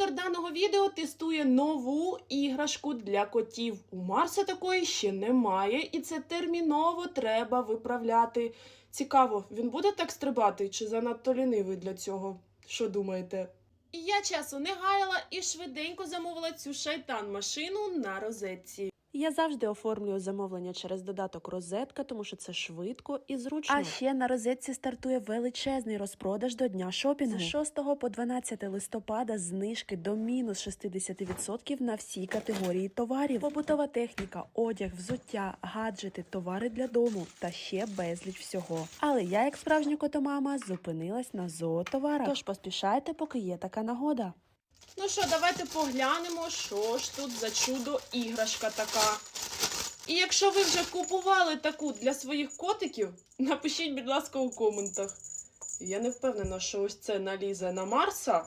Автор даного відео тестує нову іграшку для котів. У Марса такої ще немає, і це терміново треба виправляти. Цікаво, він буде так стрибати чи занадто лінивий для цього? Що думаєте? Я часу не гаяла і швиденько замовила цю шайтан-машину на розетці. Я завжди оформлюю замовлення через додаток розетка, тому що це швидко і зручно. А ще на розетці стартує величезний розпродаж до дня шопінгу. З 6 по 12 листопада знижки до мінус 60% на всі категорії товарів: побутова техніка, одяг, взуття, гаджети, товари для дому та ще безліч всього. Але я, як справжня котомама, зупинилась на зоотоварах. Тож поспішайте, поки є така нагода. Ну що, давайте поглянемо, що ж тут за чудо іграшка така. І якщо ви вже купували таку для своїх котиків, напишіть, будь ласка, у коментах. Я не впевнена, що ось це налізе на Марса,